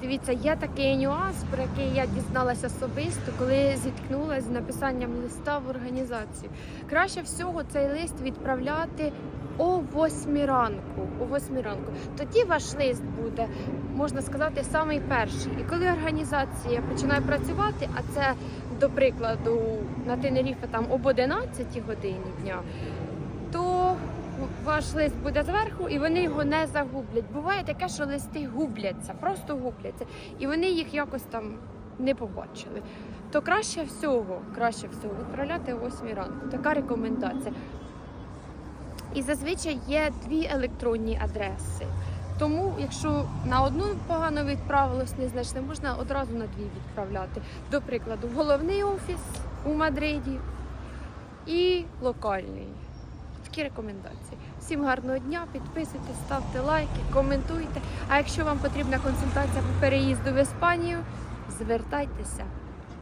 Дивіться, є такий нюанс, про який я дізналася особисто, коли зіткнулася з написанням листа в організацію. Краще всього цей лист відправляти о 8 ранку. О 8 ранку. Тоді ваш лист буде, можна сказати, самий перший. І коли організація починає працювати, а це, до прикладу, на Тенеріфе там об 11 годині дня, ваш лист буде зверху, і вони його не загублять. Буває таке, що листи губляться, просто губляться, і вони їх якось там не побачили. То краще всього, краще всього відправляти о 8 ранку. Така рекомендація. І зазвичай є дві електронні адреси. Тому, якщо на одну погано відправилось, не знайшли, можна одразу на дві відправляти. До прикладу, головний офіс у Мадриді і локальний. Такі рекомендації. Всім гарного дня, підписуйтесь, ставте лайки, коментуйте. А якщо вам потрібна консультація по переїзду в Іспанію, звертайтеся.